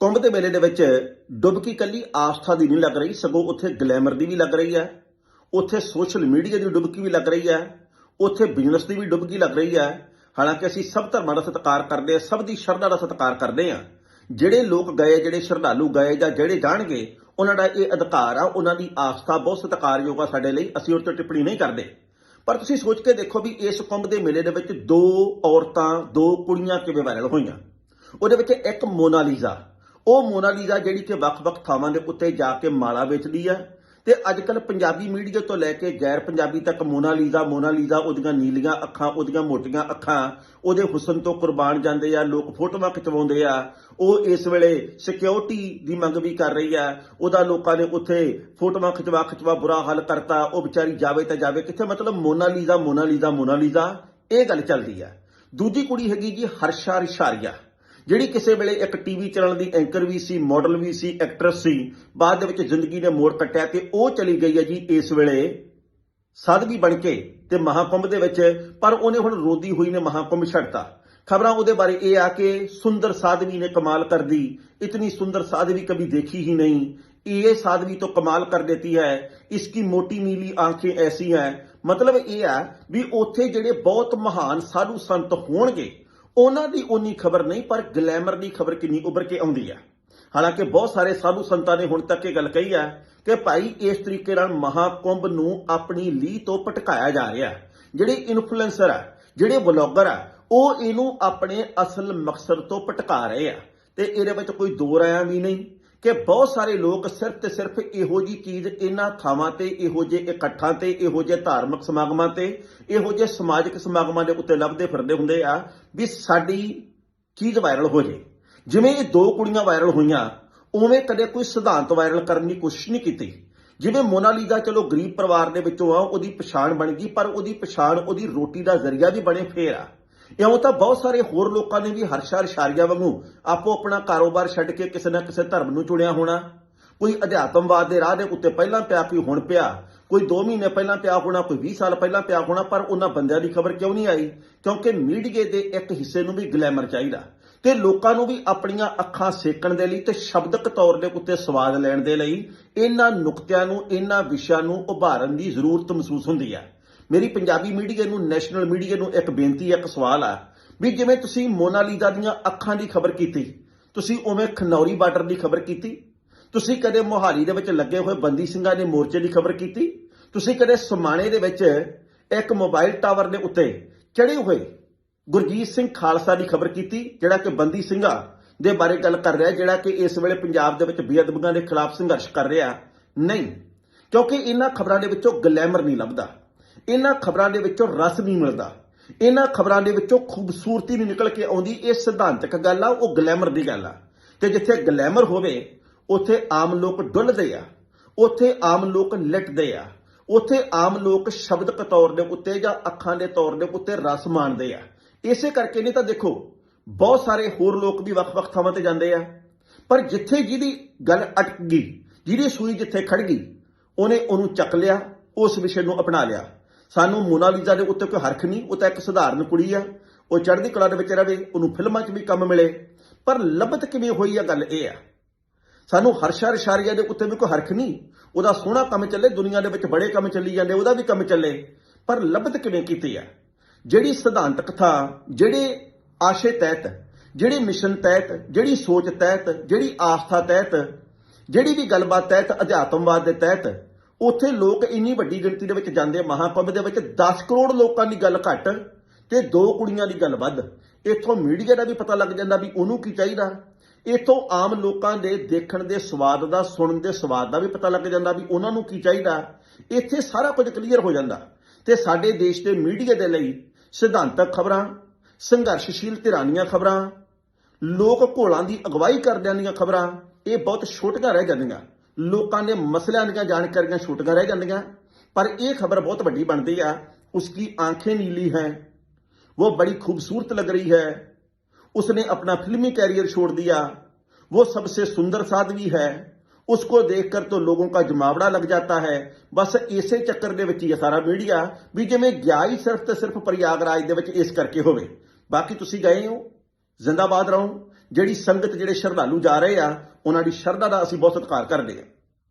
ਕੁੰਭ ਦੇ ਮੇਲੇ ਦੇ ਵਿੱਚ ਡੁਬਕੀ ਕੱਲੀ ਆਸਥਾ ਦੀ ਨਹੀਂ ਲੱਗ ਰਹੀ, ਸਗੋਂ ਉੱਥੇ ਗਲੈਮਰ ਦੀ ਵੀ ਲੱਗ ਰਹੀ ਹੈ, ਉੱਥੇ ਸੋਸ਼ਲ ਮੀਡੀਆ ਦੀ ਡੁਬਕੀ ਵੀ ਲੱਗ ਰਹੀ ਹੈ, ਉੱਥੇ ਬਿਜ਼ਨਸ ਦੀ ਵੀ ਡੁੱਬਕੀ ਲੱਗ ਰਹੀ ਹੈ। ਹਾਲਾਂਕਿ ਅਸੀਂ ਸਭ ਧਰਮਾਂ ਦਾ ਸਤਿਕਾਰ ਕਰਦੇ ਹਾਂ, ਸਭ ਦੀ ਸ਼ਰਧਾ ਦਾ ਸਤਿਕਾਰ ਕਰਦੇ ਹਾਂ। ਜਿਹੜੇ ਲੋਕ ਗਏ, ਜਿਹੜੇ ਸ਼ਰਧਾਲੂ ਗਏ ਜਾਂ ਜਿਹੜੇ ਜਾਣਗੇ, ਉਹਨਾਂ ਦਾ ਇਹ ਅਧਿਕਾਰ ਆ, ਉਹਨਾਂ ਦੀ ਆਸਥਾ ਬਹੁਤ ਸਤਿਕਾਰਯੋਗ ਆ ਸਾਡੇ ਲਈ, ਅਸੀਂ ਉਹ ਤੇ ਟਿੱਪਣੀ ਨਹੀਂ ਕਰਦੇ। ਪਰ ਤੁਸੀਂ ਸੋਚ ਕੇ ਦੇਖੋ ਵੀ ਇਸ ਕੁੰਭ ਦੇ ਮੇਲੇ ਦੇ ਵਿੱਚ ਦੋ ਔਰਤਾਂ, ਦੋ ਕੁੜੀਆਂ ਕਿਵੇਂ ਵਾਇਰਲ ਹੋਈਆਂ। ਉਹਦੇ ਵਿੱਚ ਇੱਕ ਮੋਨਾਲੀਜ਼ਾ ਉਹ ਮੋਨਾਲੀਜ਼ਾ ਜਿਹੜੀ ਕਿ ਵੱਖ-ਵੱਖ ਥਾਵਾਂ ਦੇ ਉੱਤੇ ਜਾ ਕੇ ਮਾਲਾ ਵੇਚਦੀ ਆ। ਤੇ ਅੱਜਕੱਲ ਪੰਜਾਬੀ ਮੀਡੀਆ ਤੋਂ ਲੈ ਕੇ ਗੈਰ ਪੰਜਾਬੀ ਤੱਕ ਮੋਨਾਲੀਜ਼ਾ ਮੋਨਾਲੀਜ਼ਾ ਉਹਦੀਆਂ ਨੀਲੀਆਂ ਅੱਖਾਂ, ਉਹਦੀਆਂ ਮੋਟੀਆਂ ਅੱਖਾਂ, ਉਹਦੇ ਹੁਸਨ ਤੋਂ ਕੁਰਬਾਨ ਜਾਂਦੇ ਆ, ਲੋਕ ਫੋਟੋਆਂ ਖਿਚਵਾਉਂਦੇ ਆ। ਉਹ ਇਸ ਵੇਲੇ ਸਿਕਿਉਰਿਟੀ ਦੀ ਮੰਗ ਵੀ ਕਰ ਰਹੀ ਆ। ਉਹਦਾ ਲੋਕਾਂ ਨੇ ਉੱਥੇ ਫੋਟੋਆਂ ਖਿਚਵਾ ਖਿਚਵਾ ਬੁਰਾ ਹਾਲ ਕਰਤਾ। ਉਹ ਵਿਚਾਰੀ ਜਾਵੇ ਤਾਂ ਜਾਵੇ। ਕਿੱਥੇ ਮਤਲਬ ਮੋਨਾਲੀਜ਼ਾ ਮੋਨਾਲੀਜ਼ਾ ਮੋਨਾਲੀਜ਼ਾ ਇਹ ਗੱਲ ਚੱਲਦੀ ਆ। ਦੂਜੀ ਕੁੜੀ ਹੈਗੀ ਜੀ ਹਰਸ਼ਾ ਰਿਸ਼ਾਰੀਆ। ਜਿਹੜੀ ਕਿਸੇ ਵੇਲੇ ਇੱਕ ਟੀਵੀ ਚੈਨਲ ਦੀ ਐਂਕਰ ਵੀ ਸੀ ਮਾਡਲ ਵੀ ਸੀ ਐਕਟਰਸ ਸੀ, ਬਾਅਦ ਦੇ ਵਿੱਚ ਜ਼ਿੰਦਗੀ ਨੇ ਮੋੜ ਕੱਟਿਆ ਤੇ ਉਹ ਚਲੀ ਗਈ ਹੈ ਜੀ ਇਸ ਵੇਲੇ ਸਾਧਵੀ ਬਣ ਕੇ ਤੇ ਮਹਾਕੁੰਭ ਦੇ ਵਿੱਚ, ਪਰ ਉਹਨੇ ਹੁਣ ਰੋਦੀ ਹੋਈ ਨੇ ਮਹਾਕੁੰਭ ਛੱਡਤਾ। ਖਬਰਾਂ ਉਹਦੇ ਬਾਰੇ ਇਹ ਆ ਕਿ ਸੁੰਦਰ ਸਾਧਵੀ ਨੇ ਕਮਾਲ ਕਰ ਦੀ ਇਤਨੀ ਸੁੰਦਰ ਸਾਧਵੀ ਕਦੀ ਦੇਖੀ ਹੀ ਨਹੀਂ। ਇਹ ਸਾਧਵੀ ਤੋਂ ਕਮਾਲ ਕਰ ਦਿੱਤੀ ਹੈ। ਇਸकी ਮੋਟੀ ਨੀਲੀ ਆਂਖੇ ਐਸੀ ਹੈ। ਮਤਲਬ ਇਹ ਆ ਵੀ ਉੱਥੇ ਜਿਹੜੇ ਬਹੁਤ ਮਹਾਨ ਸਾਧੂ ਸੰਤ ਹੋਣਗੇ ਉਹਨਾਂ ਦੀ ਉਨੀ ਖਬਰ ਨਹੀਂ, ਪਰ ਗਲੈਮਰ ਦੀ ਖਬਰ ਕਿੰਨੀ ਉੱਭਰ ਕੇ ਆਉਂਦੀ ਆ ਹਾਲਾਂਕਿ ਬਹੁਤ ਸਾਰੇ ਸਾਧੂ ਸੰਤਾਂ ਨੇ ਹੁਣ ਤੱਕ ਇਹ ਗੱਲ ਕਹੀ ਹੈ ਕਿ ਭਾਈ, ਇਸ ਤਰੀਕੇ ਨਾਲ ਮਹਾਕੁੰਭ ਨੂੰ ਆਪਣੀ ਲੀਹ ਤੋਂ ਭਟਕਾਇਆ ਜਾ ਰਿਹਾ ਜਿਹੜੇ ਇਨਫਲੂਐਂਸਰ ਆ ਜਿਹੜੇ ਬਲੌਗਰ ਆ ਉਹ ਇਹਨੂੰ ਆਪਣੇ ਅਸਲ ਮਕਸਦ ਤੋਂ ਭਟਕਾ ਰਹੇ ਆ ਤੇ ਇਹਦੇ ਵਿੱਚ ਕੋਈ ਦੋ ਰਾਇਆਂ ਵੀ ਨਹੀਂ। ਕਿ ਬਹੁਤ ਸਾਰੇ ਲੋਕ ਸਿਰਫ ਤੇ ਸਿਰਫ ਇਹੋ ਜੀ ਚੀਜ਼ ਇਹਨਾਂ ਥਾਵਾਂ ਤੇ, ਇਹੋ ਜਿਹੇ ਇਕੱਠਾਂ ਤੇ, ਇਹੋ ਜਿਹੇ ਧਾਰਮਿਕ ਸਮਾਗਮਾਂ ਤੇ, ਇਹੋ ਜਿਹੇ ਸਮਾਜਿਕ ਸਮਾਗਮਾਂ ਦੇ ਉੱਤੇ ਲੱਭਦੇ ਫਿਰਦੇ ਹੁੰਦੇ ਆ ਵੀ ਸਾਡੀ ਚੀਜ਼ ਵਾਇਰਲ ਹੋ ਜੇ। ਜਿਵੇਂ ਇਹ ਦੋ ਕੁੜੀਆਂ ਵਾਇਰਲ ਹੋਈਆਂ, ਉਵੇਂ ਕਦੇ ਕੋਈ ਸਿਧਾਂਤ ਵਾਇਰਲ ਕਰਨ ਦੀ ਕੋਸ਼ਿਸ਼ ਨਹੀਂ ਕੀਤੀ। ਜਿਵੇਂ ਮੋਨਾਲੀਜ਼ਾ ਚਲੋ ਗਰੀਬ ਪਰਿਵਾਰ ਦੇ ਵਿੱਚੋਂ ਆ, ਉਹਦੀ ਪਛਾਣ ਬਣ ਗਈ, ਪਰ ਉਹਦੀ ਪਛਾਣ, ਉਹਦੀ ਰੋਟੀ ਦਾ ਜ਼ਰੀਆ ਵੀ ਬਣੇ ਫੇਰ ਆ। ਇਉਂ ਤਾਂ ਬਹੁਤ ਸਾਰੇ ਹੋਰ ਲੋਕਾਂ ਨੇ ਵੀ ਹਰਸ਼ਾ ਰਿਸ਼ਾਰੀਆ ਵਾਂਗੂ ਆਪੋ ਆਪਣਾ ਕਾਰੋਬਾਰ ਛੱਡ ਕੇ ਕਿਸੇ ਨਾ ਕਿਸੇ ਧਰਮ ਨੂੰ ਚੁਣਿਆ ਹੋਣਾ। ਕੋਈ ਅਧਿਆਤਮਵਾਦ ਦੇ ਰਾਹ ਦੇ ਉੱਤੇ ਪਹਿਲਾਂ ਪਿਆ, ਕੋਈ ਹੁਣ ਪਿਆ। ਕੋਈ 2 ਮਹੀਨੇ ਪਹਿਲਾਂ ਪਿਆ ਹੋਣਾ, ਕੋਈ 20 ਸਾਲ ਪਹਿਲਾਂ ਪਿਆ ਹੋਣਾ, ਪਰ ਉਹਨਾਂ ਬੰਦਿਆਂ ਦੀ ਖਬਰ ਕਿਉਂ ਨਹੀਂ ਆਈ? ਕਿਉਂਕਿ ਮੀਡੀਏ ਦੇ ਇੱਕ ਹਿੱਸੇ ਨੂੰ ਵੀ ਗਲੈਮਰ ਚਾਹੀਦਾ ਤੇ ਲੋਕਾਂ ਨੂੰ ਵੀ ਆਪਣੀਆਂ ਅੱਖਾਂ ਸੇਕਣ ਦੇ ਲਈ ਤੇ ਸ਼ਬਦਕ ਤੌਰ ਦੇ ਉੱਤੇ ਸਵਾਦ ਲੈਣ ਦੇ ਲਈ ਇਹਨਾਂ ਨੁਕਤਿਆਂ ਨੂੰ, ਇਹਨਾਂ ਵਿਸ਼ਿਆਂ ਨੂੰ ਉਭਾਰਨ ਦੀ ਜ਼ਰੂਰਤ ਮਹਿਸੂਸ ਹੁੰਦੀ ਹੈ। ਮੇਰੀ ਪੰਜਾਬੀ ਮੀਡੀਆ ਨੂੰ, ਨੈਸ਼ਨਲ ਮੀਡੀਆ ਨੂੰ ਇੱਕ ਬੇਨਤੀ, ਇੱਕ ਸਵਾਲ ਆ ਵੀ ਜਿਵੇਂ ਤੁਸੀਂ ਮੋਨਾਲੀਜ਼ਾ ਦੀਆਂ ਅੱਖਾਂ ਦੀ ਖਬਰ ਕੀਤੀ, ਤੁਸੀਂ ਉਵੇਂ ਖਨੌਰੀ ਬਾਰਡਰ ਦੀ ਖਬਰ ਕੀਤੀ? ਤੁਸੀਂ ਕਦੇ ਮੋਹਾਲੀ ਦੇ ਵਿੱਚ ਲੱਗੇ ਹੋਏ ਬੰਦੀ ਸਿੰਘਾਂ ਦੇ ਮੋਰਚੇ ਦੀ ਖਬਰ ਕੀਤੀ? ਤੁਸੀਂ ਕਦੇ ਸਮਾਣੇ ਦੇ ਵਿੱਚ ਇੱਕ ਮੋਬਾਈਲ ਟਾਵਰ ਦੇ ਉੱਤੇ ਚੜੇ ਹੋਏ ਗੁਰਜੀਤ ਸਿੰਘ ਖਾਲਸਾ ਦੀ ਖਬਰ ਕੀਤੀ, ਜਿਹੜਾ ਕਿ ਬੰਦੀ ਸਿੰਘਾਂ ਦੇ ਬਾਰੇ ਗੱਲ ਕਰ ਰਿਹਾ, ਜਿਹੜਾ ਕਿ ਇਸ ਵੇਲੇ ਪੰਜਾਬ ਦੇ ਵਿੱਚ ਬੇਅਦਬੀਆਂ ਦੇ ਖਿਲਾਫ ਸੰਘਰਸ਼ ਕਰ ਰਿਹਾ? ਨਹੀਂ, ਕਿਉਂਕਿ ਇਹਨਾਂ ਖਬਰਾਂ ਦੇ ਵਿੱਚੋਂ ਗਲੈਮਰ ਨਹੀਂ ਲੱਭਦਾ। ਇਹਨਾਂ ਖਬਰਾਂ ਦੇ ਵਿੱਚੋਂ ਰਸ ਨਹੀਂ ਮਿਲਦਾ। ਇਹਨਾਂ ਖਬਰਾਂ ਦੇ ਵਿੱਚੋਂ ਖੂਬਸੂਰਤੀ ਨਹੀਂ ਨਿਕਲ ਕੇ ਆਉਂਦੀ। ਇਹ ਸਿਧਾਂਤਕ ਗੱਲ ਆ, ਉਹ ਗਲੈਮਰ ਦੀ ਗੱਲ ਆ। ਤੇ ਜਿੱਥੇ ਗਲੈਮਰ ਹੋਵੇ, ਉੱਥੇ ਆਮ ਲੋਕ ਡੁੱਲਦੇ ਆ। ਉੱਥੇ ਆਮ ਲੋਕ ਲਿਟਦੇ ਆ। ਉੱਥੇ ਆਮ ਲੋਕ ਸ਼ਬਦਕ ਤੌਰ ਦੇ ਉੱਤੇ ਜਾਂ ਅੱਖਾਂ ਦੇ ਤੌਰ ਦੇ ਉੱਤੇ ਰਸ ਮਾਣਦੇ ਆ। ਇਸੇ ਕਰਕੇ ਨਹੀਂ ਤਾਂ ਦੇਖੋ, ਬਹੁਤ ਸਾਰੇ ਹੋਰ ਲੋਕ ਵੀ ਵੱਖ-ਵੱਖ ਥਾਵਾਂ ਤੇ ਜਾਂਦੇ ਆ। ਪਰ ਜਿੱਥੇ ਜਿਹਦੀ ਗੱਲ ਅਟਕ ਗਈ, ਜਿਹਦੀ ਸੂਈ ਜਿੱਥੇ ਖੜ ਗਈ, ਉਹਨੇ ਉਹਨੂੰ ਚੱਕ ਲਿਆ, ਉਸ ਵਿਸ਼ੇ ਨੂੰ ਅਪਣਾ ਲਿਆ। ਸਾਨੂੰ ਮੋਨਾਲੀਜ਼ਾ ਦੇ ਉੱਤੇ ਕੋਈ ਹਰਖ ਨਹੀਂ, ਉਹ ਤਾਂ ਇੱਕ ਸਧਾਰਨ ਕੁੜੀ ਆ। ਉਹ ਚੜ੍ਹਦੀ ਕਲਾ ਦੇ ਵਿੱਚ ਰਹੇ, ਉਹਨੂੰ ਫਿਲਮਾਂ 'ਚ ਵੀ ਕੰਮ ਮਿਲੇ। ਪਰ ਲੱਭਤ ਕਿਵੇਂ ਹੋਈ ਆ ਗੱਲ ਇਹ ਆ। ਸਾਨੂੰ ਹਰਸ਼ਾ ਰਿਸ਼ਾਰੀਆ ਦੇ ਉੱਤੇ ਵੀ ਕੋਈ ਹਰਖ ਨਹੀਂ। ਉਹਦਾ ਸੋਹਣਾ ਕੰਮ ਚੱਲੇ, ਦੁਨੀਆ ਦੇ ਵਿੱਚ ਬੜੇ ਕੰਮ ਚੱਲੀ ਜਾਂਦੇ, ਉਹਦਾ ਵੀ ਕੰਮ ਚੱਲੇ। ਪਰ ਲੱਭਤ ਕਿਵੇਂ ਕੀਤੀ ਆ? ਜਿਹੜੀ ਸਿਧਾਂਤਕ ਥਾ ਜਿਹੜੇ ਆਸ਼ੇ ਤਹਿਤ, ਜਿਹੜੇ ਮਿਸ਼ਨ ਤਹਿਤ, ਜਿਹੜੀ ਸੋਚ ਤਹਿਤ, ਜਿਹੜੀ ਆਸਥਾ ਤਹਿਤ, ਜਿਹੜੀ ਵੀ ਗੱਲਬਾਤ ਤਹਿਤ, ਅਧਿਆਤਮਵਾਦ ਦੇ ਤਹਿਤ ਉੱਥੇ ਲੋਕ ਇੰਨੀ ਵੱਡੀ ਗਿਣਤੀ ਦੇ ਵਿੱਚ ਜਾਂਦੇ ਮਹਾਕੁੰਭ ਦੇ ਵਿੱਚ 10 ਕਰੋੜ ਲੋਕਾਂ ਦੀ ਗੱਲ ਘੱਟ ਤੇ ਦੋ ਕੁੜੀਆਂ ਦੀ ਗੱਲ ਵੱਧ। ਇੱਥੋਂ ਮੀਡੀਆ ਦਾ ਵੀ ਪਤਾ ਲੱਗ ਜਾਂਦਾ ਵੀ ਉਹਨੂੰ ਕੀ ਚਾਹੀਦਾ। ਇੱਥੋਂ ਆਮ ਲੋਕਾਂ ਦੇ ਦੇਖਣ ਦੇ ਸਵਾਦ ਦਾ, ਸੁਣਨ ਦੇ ਸਵਾਦ ਦਾ ਵੀ ਪਤਾ ਲੱਗ ਜਾਂਦਾ ਵੀ ਉਹਨਾਂ ਨੂੰ ਕੀ ਚਾਹੀਦਾ। ਇੱਥੇ ਸਾਰਾ ਕੁਝ ਕਲੀਅਰ ਹੋ ਜਾਂਦਾ। ਤੇ ਸਾਡੇ ਦੇਸ਼ ਦੇ ਮੀਡੀਆ ਦੇ ਲਈ ਸਿਧਾਂਤਕ ਖਬਰਾਂ, ਸੰਘਰਸ਼ਸ਼ੀਲ ਧਿਰਾਨੀਆਂ ਖਬਰਾਂ, ਲੋਕ ਘੋਲਾਂ ਦੀ ਅਗਵਾਈ ਕਰਦਿਆਂ ਦੀਆਂ ਖਬਰਾਂ, ਇਹ ਬਹੁਤ ਛੋਟੀਆਂ ਰਹਿ ਜਾਂਦੀਆਂ। ਲੋਕਾਂ ਦੇ ਮਸਲਿਆਂ ਦੀਆਂ ਜਾਣਕਾਰੀਆਂ ਛੁੱਟੀਆਂ ਰਹਿ ਜਾਂਦੀਆਂ। ਪਰ ਇਹ ਖਬਰ ਬਹੁਤ ਵੱਡੀ ਬਣਦੀ ਆ ਉਸ ਉਸकी ਆਂखें ਨੀਲੀ ਹੈ। ਉਹ ਬੜੀ ਖੂਬਸੂਰਤ ਲੱਗ ਰਹੀ ਹੈ। ਉਸਨੇ ਆਪਣਾ ਫਿਲਮੀ ਕੈਰੀਅਰ ਛੋੜ ਦਿਆ। ਉਹ ਸਭ दिया ਸੁੰਦਰ सबसे ਹੈ। ਉਸ ਕੋ ਦੇਖ ਕਰ तो लोगों का ਜਮਾਵੜਾ ਲੱਗ ਜਾਤਾ ਹੈ। ਬਸ ਇਸੇ ਚੱਕਰ ਦੇ ਵਿੱਚ ਹੀ ਸਾਰਾ ਮੀਡੀਆ ਵੀ ਜਿਵੇਂ ਗਿਆ ਹੀ ਸਿਰਫ ਤੇ ਸਿਰਫ ਪ੍ਰਯਾਗ ਰਾਜ ਦੇ ਵਿੱਚ ਇਸ ਕਰਕੇ ਹੋਵੇ। ਬਾਕੀ ਤੁਸੀਂ ਗਏ ਹੋ, ਜ਼ਿੰਦਾਬਾਦ ਰਹੋ। ਜਿਹੜੀ ਸੰਗਤ ਜਿਹੜੇ ਸ਼ਰਧਾਲੂ ਜਾ ਰਹੇ ਆ ਉਹਨਾਂ ਦੀ ਸ਼ਰਧਾ ਦਾ ਅਸੀਂ ਬਹੁਤ ਸਤਿਕਾਰ ਕਰਦੇ ਹਾਂ।